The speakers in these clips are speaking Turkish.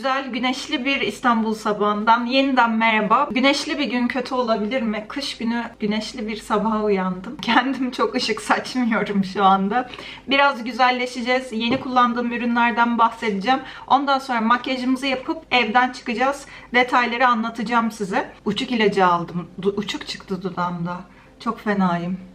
güzel, güneşli bir İstanbul sabahından yeniden merhaba. Güneşli bir gün kötü olabilir mi? Kış günü güneşli bir sabaha uyandım. Kendim çok ışık saçmıyorum şu anda. Biraz güzelleşeceğiz. Yeni kullandığım ürünlerden bahsedeceğim. Ondan sonra makyajımızı yapıp evden çıkacağız. Detayları anlatacağım size. Uçuk ilacı aldım. Du- Uçuk çıktı dudağımda. Çok fenayım.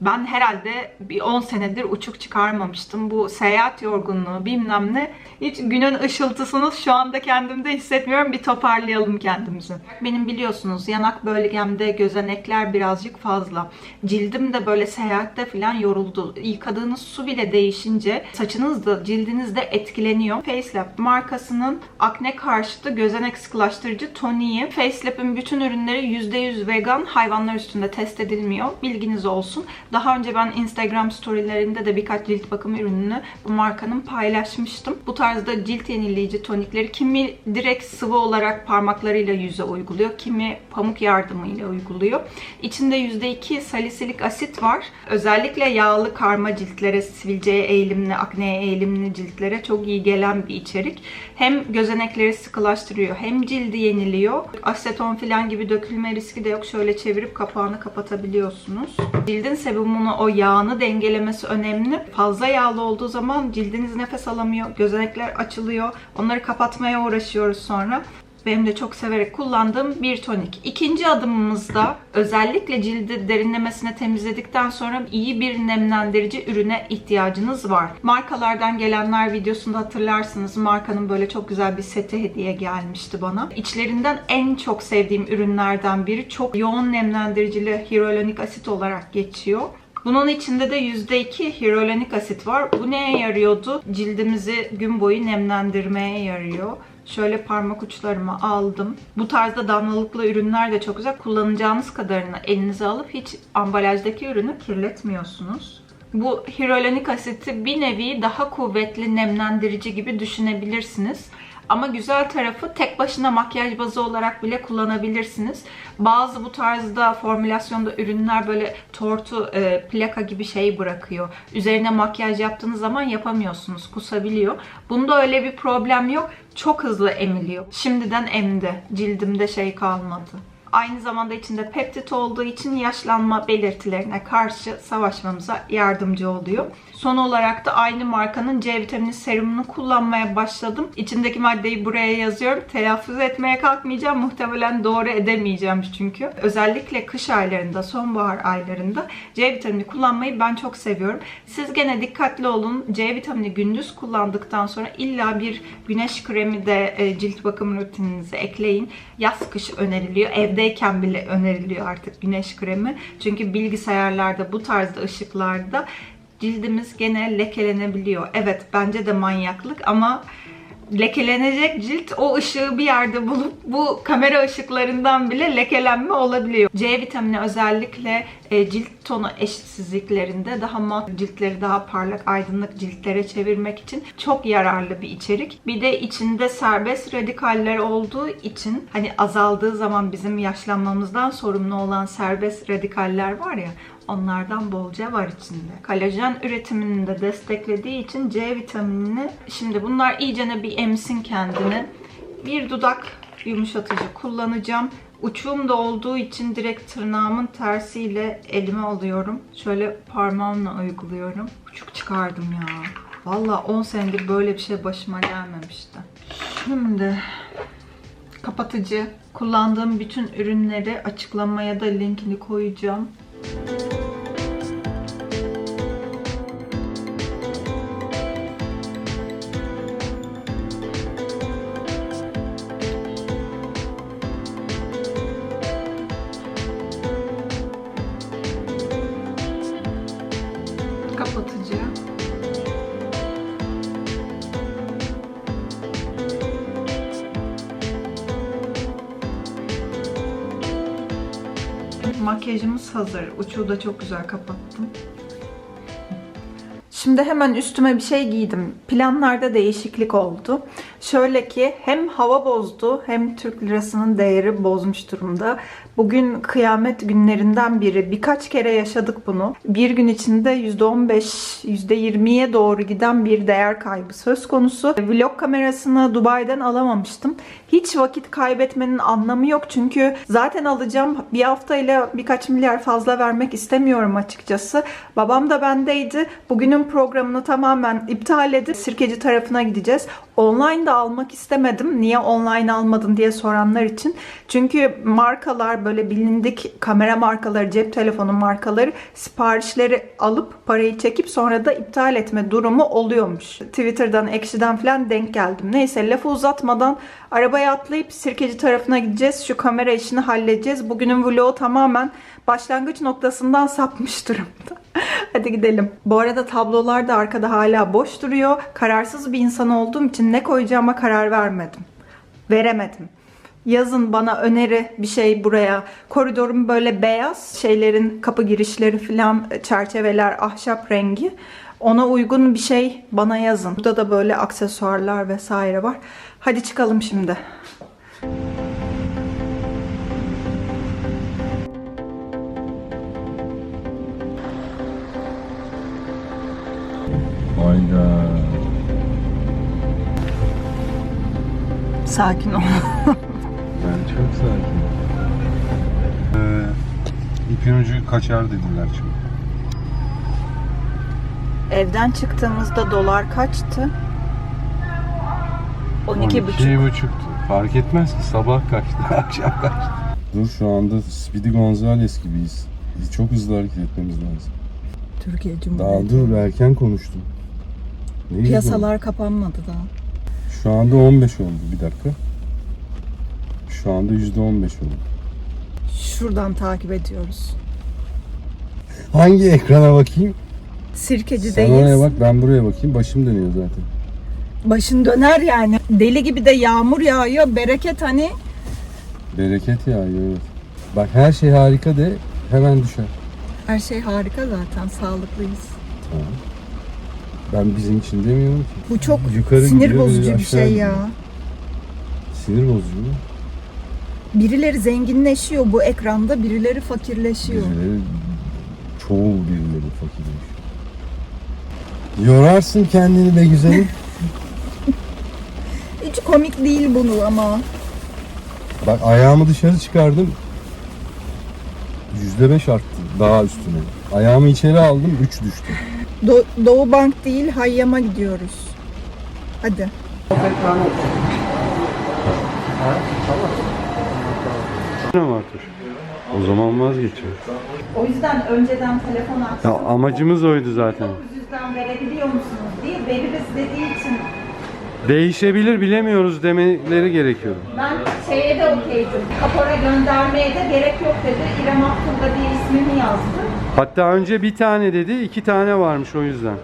Ben herhalde bir 10 senedir uçuk çıkarmamıştım. Bu seyahat yorgunluğu bilmem ne. Hiç günün ışıltısını şu anda kendimde hissetmiyorum. Bir toparlayalım kendimizi. Benim biliyorsunuz yanak bölgemde gözenekler birazcık fazla. Cildim de böyle seyahatte falan yoruldu. Yıkadığınız su bile değişince saçınız da cildiniz de etkileniyor. Facelab markasının akne karşıtı gözenek sıkılaştırıcı toniği. Facelab'ın bütün ürünleri %100 vegan hayvanlar üstünde test edilmiyor. Bilginiz olsun. Daha önce ben Instagram storylerinde de birkaç cilt bakım ürününü bu markanın paylaşmıştım. Bu tarzda cilt yenileyici tonikleri kimi direkt sıvı olarak parmaklarıyla yüze uyguluyor, kimi pamuk yardımıyla uyguluyor. İçinde %2 salisilik asit var. Özellikle yağlı karma ciltlere, sivilceye eğilimli, akneye eğilimli ciltlere çok iyi gelen bir içerik. Hem gözenekleri sıkılaştırıyor, hem cildi yeniliyor. Aseton falan gibi dökülme riski de yok. Şöyle çevirip kapağını kapatabiliyorsunuz. Cildin sebumunu, o yağını dengelemesi önemli. Fazla yağlı olduğu zaman cildiniz nefes alamıyor, gözenekler açılıyor. Onları kapatmaya uğraşıyoruz sonra. Benim de çok severek kullandığım bir tonik. İkinci adımımızda özellikle cildi derinlemesine temizledikten sonra iyi bir nemlendirici ürüne ihtiyacınız var. Markalardan gelenler videosunda hatırlarsınız. Markanın böyle çok güzel bir seti hediye gelmişti bana. İçlerinden en çok sevdiğim ürünlerden biri çok yoğun nemlendiricili hyaluronik asit olarak geçiyor. Bunun içinde de %2 hyaluronik asit var. Bu neye yarıyordu? Cildimizi gün boyu nemlendirmeye yarıyor. Şöyle parmak uçlarıma aldım. Bu tarzda damlalıklı ürünler de çok güzel. Kullanacağınız kadarını elinize alıp hiç ambalajdaki ürünü kirletmiyorsunuz. Bu hyaluronik asiti bir nevi daha kuvvetli nemlendirici gibi düşünebilirsiniz. Ama güzel tarafı tek başına makyaj bazı olarak bile kullanabilirsiniz. Bazı bu tarzda formülasyonda ürünler böyle tortu, e, plaka gibi şey bırakıyor. Üzerine makyaj yaptığınız zaman yapamıyorsunuz. Kusabiliyor. Bunda öyle bir problem yok. Çok hızlı emiliyor. Şimdiden emdi. Cildimde şey kalmadı. Aynı zamanda içinde peptit olduğu için yaşlanma belirtilerine karşı savaşmamıza yardımcı oluyor. Son olarak da aynı markanın C vitamini serumunu kullanmaya başladım. İçindeki maddeyi buraya yazıyorum. Telaffuz etmeye kalkmayacağım. Muhtemelen doğru edemeyeceğim çünkü. Özellikle kış aylarında, sonbahar aylarında C vitamini kullanmayı ben çok seviyorum. Siz gene dikkatli olun. C vitamini gündüz kullandıktan sonra illa bir güneş kremi de e, cilt bakım rutininize ekleyin. Yaz kış öneriliyor. Evdeyken bile öneriliyor artık güneş kremi. Çünkü bilgisayarlarda bu tarzda ışıklarda cildimiz gene lekelenebiliyor. Evet bence de manyaklık ama lekelenecek cilt o ışığı bir yerde bulup bu kamera ışıklarından bile lekelenme olabiliyor. C vitamini özellikle e, cilt tonu eşitsizliklerinde daha mat ciltleri daha parlak aydınlık ciltlere çevirmek için çok yararlı bir içerik. Bir de içinde serbest radikaller olduğu için hani azaldığı zaman bizim yaşlanmamızdan sorumlu olan serbest radikaller var ya Onlardan bolca var içinde. Kolajen üretimini de desteklediği için C vitaminini şimdi bunlar iyicene bir emsin kendini. Bir dudak yumuşatıcı kullanacağım. Uçum da olduğu için direkt tırnağımın tersiyle elime alıyorum. Şöyle parmağımla uyguluyorum. Uçuk çıkardım ya. Valla 10 senedir böyle bir şey başıma gelmemişti. Şimdi kapatıcı kullandığım bütün ürünleri açıklamaya da linkini koyacağım. Kapatıcı. Makyajımız hazır. Uçuğu da çok güzel kapattım. Şimdi hemen üstüme bir şey giydim. Planlarda değişiklik oldu. Şöyle ki hem hava bozdu hem Türk lirasının değeri bozmuş durumda. Bugün kıyamet günlerinden biri. Birkaç kere yaşadık bunu. Bir gün içinde %15, %20'ye doğru giden bir değer kaybı söz konusu. Vlog kamerasını Dubai'den alamamıştım. Hiç vakit kaybetmenin anlamı yok çünkü zaten alacağım bir haftayla birkaç milyar fazla vermek istemiyorum açıkçası. Babam da bendeydi. Bugünün programını tamamen iptal edip Sirkeci tarafına gideceğiz. Online de almak istemedim. Niye online almadın diye soranlar için. Çünkü markalar böyle bilindik kamera markaları, cep telefonu markaları siparişleri alıp parayı çekip sonra da iptal etme durumu oluyormuş. Twitter'dan, Ekşi'den falan denk geldim. Neyse lafı uzatmadan arabaya atlayıp Sirkeci tarafına gideceğiz. Şu kamera işini halledeceğiz. Bugünün vlogu tamamen başlangıç noktasından sapmış durumda. Hadi gidelim. Bu arada tablolar da arkada hala boş duruyor. Kararsız bir insan olduğum için ne koyacağıma karar vermedim. Veremedim. Yazın bana öneri bir şey buraya. Koridorum böyle beyaz şeylerin kapı girişleri falan çerçeveler ahşap rengi. Ona uygun bir şey bana yazın. Burada da böyle aksesuarlar vesaire var. Hadi çıkalım şimdi. Hayda. Sakin ol. Ben çok sakin. Ee, ipin ucu kaçar dediler çünkü. Evden çıktığımızda dolar kaçtı? 12,5. buçuktu. Fark etmez ki sabah kaçtı, akşam kaçtı. Dur şu anda Speedy Gonzales gibiyiz. Biz çok hızlı hareket etmemiz lazım. Türkiye Daha Cumhuriyeti. dur erken konuştum. Neyiz bu? Piyasalar kapanmadı daha. Şu anda 15 oldu bir dakika. Şu anda %15 oldu. Şuradan takip ediyoruz. Hangi ekrana bakayım? Sen Sirkeci'deyiz. oraya bak ben buraya bakayım. Başım dönüyor zaten. Başın döner yani. Deli gibi de yağmur yağıyor. Bereket hani. Bereket yağıyor evet. Bak her şey harika de hemen düşer. Her şey harika zaten. Sağlıklıyız. Tamam. Ben bizim için demiyorum ki. Bu çok Yukarı sinir gidiyor, bozucu bir aşağı şey gidiyor. ya. Sinir bozucu mu? Birileri zenginleşiyor bu ekranda, birileri fakirleşiyor. Birileri, çoğu birileri fakirmiş. Yorarsın kendini be güzelim. Hiç komik değil bunu ama. Bak ayağımı dışarı çıkardım. Yüzde beş arttı daha üstüne. Ayağımı içeri aldım üç düştü. Do- Doğu Bank değil, Hayyam'a gidiyoruz. Hadi. Ne var O zaman vazgeçiyor. O yüzden önceden telefon açtım. Ya amacımız oydu zaten. 900'den verebiliyor musunuz diye veririz dediği için Değişebilir bilemiyoruz demeleri gerekiyor. ben şeye de okeydim. Kapora göndermeye de gerek yok dedi. İrem Aktur'da diye ismimi yazdı. Hatta önce bir tane dedi, iki tane varmış o yüzden.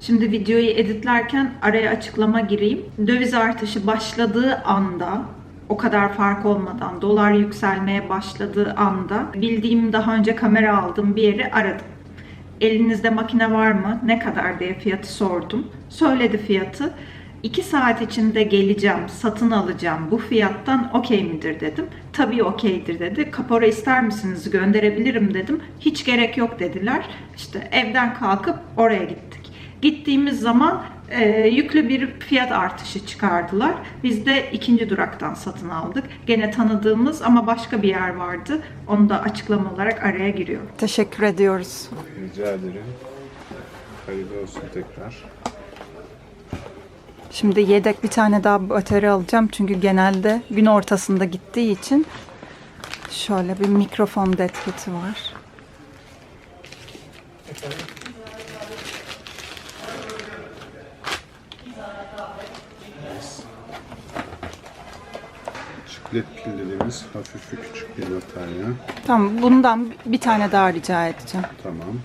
Şimdi videoyu editlerken araya açıklama gireyim. Döviz artışı başladığı anda o kadar fark olmadan dolar yükselmeye başladığı anda bildiğim daha önce kamera aldığım bir yeri aradım. Elinizde makine var mı? Ne kadar diye fiyatı sordum. Söyledi fiyatı. 2 saat içinde geleceğim, satın alacağım. Bu fiyattan okey midir dedim. Tabii okeydir dedi. Kapora ister misiniz? Gönderebilirim dedim. Hiç gerek yok dediler. İşte evden kalkıp oraya gittik. Gittiğimiz zaman e, yüklü bir fiyat artışı çıkardılar. Biz de ikinci duraktan satın aldık. Gene tanıdığımız ama başka bir yer vardı. Onu da açıklama olarak araya giriyor. Teşekkür ediyoruz. Rica ederim. Hayırlı olsun tekrar. Şimdi yedek bir tane daha bateri alacağım çünkü genelde gün ortasında gittiği için şöyle bir mikrofon detkiti var. Çiklet pillerimiz hafif ve küçük bir batarya. Tamam bundan bir tane daha rica edeceğim. Tamam.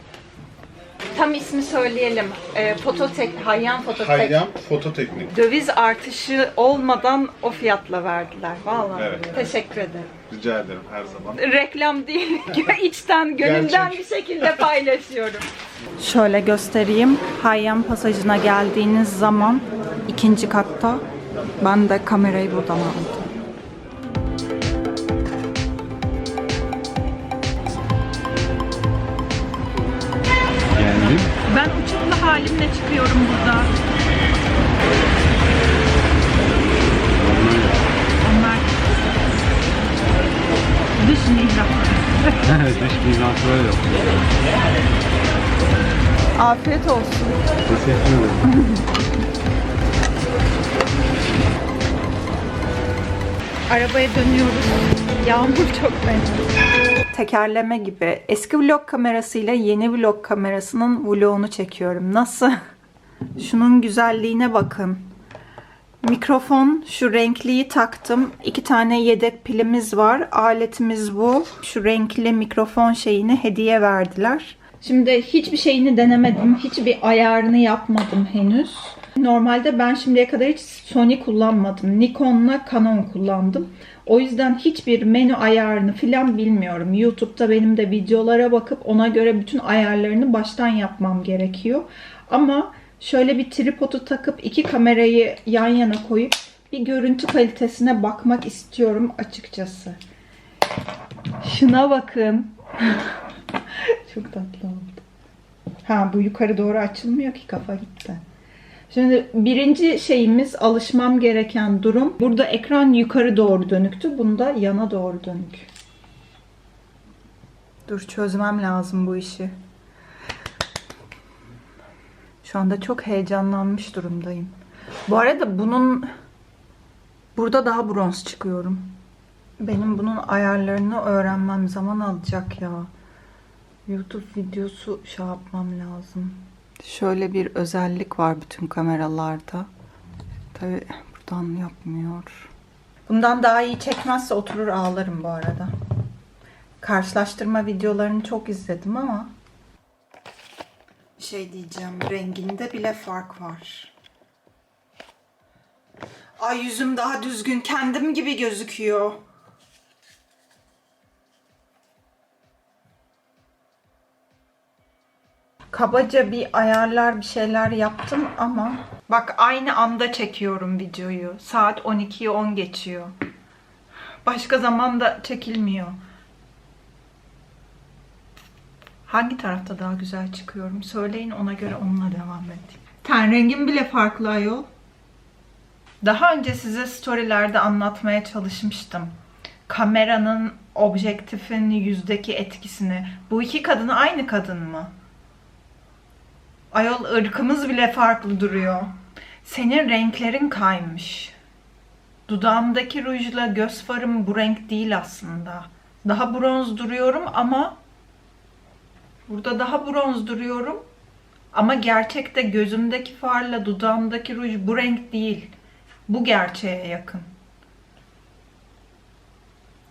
Tam ismi söyleyelim. E, fototek, Hayyan Fototek. Hayyam fototeknik. Döviz artışı olmadan o fiyatla verdiler. Vallahi. Evet. Teşekkür ederim. Rica ederim her zaman. Reklam değil, içten, gönülden Gerçek. bir şekilde paylaşıyorum. Şöyle göstereyim. Hayyam pasajına geldiğiniz zaman ikinci katta Ben de kamerayı buradan aldım. Halimle çıkıyorum burada. Onlar dış mihrakları. Dış mizahlar yok. Afiyet olsun. Teşekkür ederim. Arabaya dönüyoruz. Yağmur çok fena. Tekerleme gibi. Eski vlog kamerasıyla yeni vlog kamerasının vlogunu çekiyorum. Nasıl? Şunun güzelliğine bakın. Mikrofon şu renkliyi taktım. İki tane yedek pilimiz var. Aletimiz bu. Şu renkli mikrofon şeyini hediye verdiler. Şimdi hiçbir şeyini denemedim. Hiçbir ayarını yapmadım henüz. Normalde ben şimdiye kadar hiç Sony kullanmadım. Nikon'la Canon kullandım. O yüzden hiçbir menü ayarını filan bilmiyorum. YouTube'da benim de videolara bakıp ona göre bütün ayarlarını baştan yapmam gerekiyor. Ama şöyle bir tripodu takıp iki kamerayı yan yana koyup bir görüntü kalitesine bakmak istiyorum açıkçası. Şuna bakın. Çok tatlı oldu. Ha bu yukarı doğru açılmıyor ki kafa gitti. Şimdi birinci şeyimiz alışmam gereken durum. Burada ekran yukarı doğru dönüktü. Bunda yana doğru dönük. Dur çözmem lazım bu işi. Şu anda çok heyecanlanmış durumdayım. Bu arada bunun burada daha bronz çıkıyorum. Benim bunun ayarlarını öğrenmem zaman alacak ya. YouTube videosu şey yapmam lazım. Şöyle bir özellik var bütün kameralarda. Tabi buradan yapmıyor. Bundan daha iyi çekmezse oturur ağlarım bu arada. Karşılaştırma videolarını çok izledim ama şey diyeceğim renginde bile fark var. Ay yüzüm daha düzgün kendim gibi gözüküyor. Kabaca bir ayarlar bir şeyler yaptım ama bak aynı anda çekiyorum videoyu. Saat 12'yi 10 geçiyor. Başka zamanda çekilmiyor. Hangi tarafta daha güzel çıkıyorum? Söyleyin ona göre onunla devam edeyim. Ten rengim bile farklı ayol. Daha önce size storylerde anlatmaya çalışmıştım. Kameranın, objektifin yüzdeki etkisini. Bu iki kadın aynı kadın mı? Ayol ırkımız bile farklı duruyor. Senin renklerin kaymış. Dudağımdaki rujla göz farım bu renk değil aslında. Daha bronz duruyorum ama burada daha bronz duruyorum. Ama gerçekte gözümdeki farla dudağımdaki ruj bu renk değil. Bu gerçeğe yakın.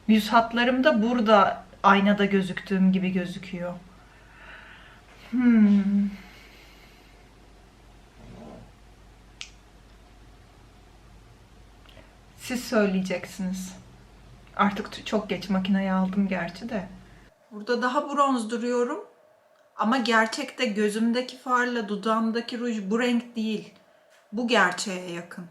Yüz hatlarım da burada aynada gözüktüğüm gibi gözüküyor. Hmm. Siz söyleyeceksiniz. Artık çok geç makineye aldım gerçi de. Burada daha bronz duruyorum. Ama gerçekte gözümdeki farla dudağımdaki ruj bu renk değil. Bu gerçeğe yakın.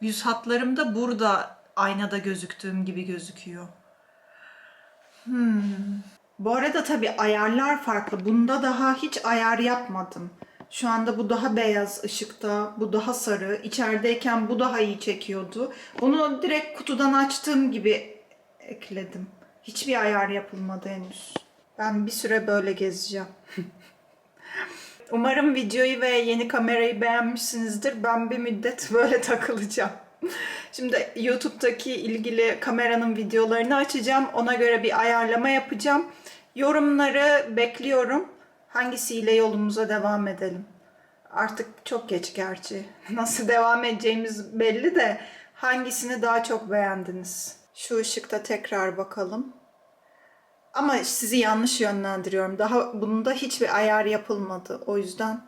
Yüz hatlarım da burada aynada gözüktüğüm gibi gözüküyor. Hmm. Bu arada tabii ayarlar farklı. Bunda daha hiç ayar yapmadım. Şu anda bu daha beyaz ışıkta, bu daha sarı. İçerideyken bu daha iyi çekiyordu. Bunu direkt kutudan açtığım gibi ekledim. Hiçbir ayar yapılmadı henüz. Ben bir süre böyle gezeceğim. Umarım videoyu ve yeni kamerayı beğenmişsinizdir. Ben bir müddet böyle takılacağım. Şimdi YouTube'daki ilgili kameranın videolarını açacağım. Ona göre bir ayarlama yapacağım. Yorumları bekliyorum. Hangisiyle yolumuza devam edelim? Artık çok geç gerçi. Nasıl devam edeceğimiz belli de hangisini daha çok beğendiniz? Şu ışıkta tekrar bakalım. Ama sizi yanlış yönlendiriyorum. Daha bunda hiçbir ayar yapılmadı. O yüzden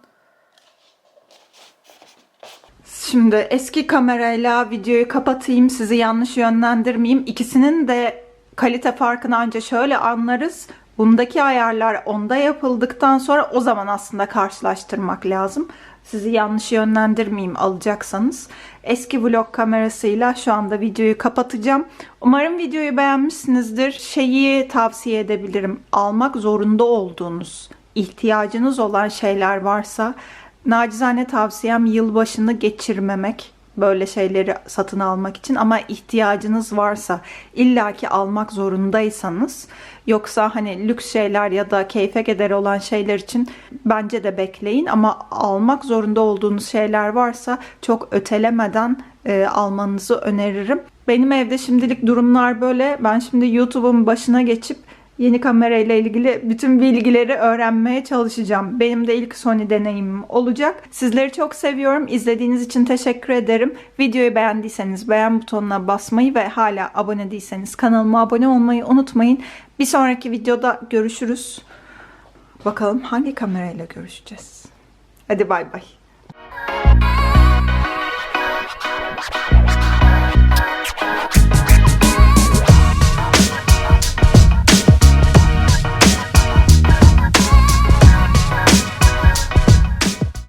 Şimdi eski kamerayla videoyu kapatayım, sizi yanlış yönlendirmeyeyim. İkisinin de kalite farkını ancak şöyle anlarız. Bundaki ayarlar onda yapıldıktan sonra o zaman aslında karşılaştırmak lazım. Sizi yanlış yönlendirmeyeyim alacaksanız. Eski vlog kamerasıyla şu anda videoyu kapatacağım. Umarım videoyu beğenmişsinizdir. Şeyi tavsiye edebilirim. Almak zorunda olduğunuz, ihtiyacınız olan şeyler varsa nacizane tavsiyem yılbaşını geçirmemek böyle şeyleri satın almak için ama ihtiyacınız varsa illaki almak zorundaysanız yoksa hani lüks şeyler ya da keyfe keder olan şeyler için bence de bekleyin ama almak zorunda olduğunuz şeyler varsa çok ötelemeden e, almanızı öneririm. Benim evde şimdilik durumlar böyle. Ben şimdi YouTube'un başına geçip yeni kamerayla ilgili bütün bilgileri öğrenmeye çalışacağım. Benim de ilk Sony deneyimim olacak. Sizleri çok seviyorum. İzlediğiniz için teşekkür ederim. Videoyu beğendiyseniz beğen butonuna basmayı ve hala abone değilseniz kanalıma abone olmayı unutmayın. Bir sonraki videoda görüşürüz. Bakalım hangi kamerayla görüşeceğiz. Hadi bay bay.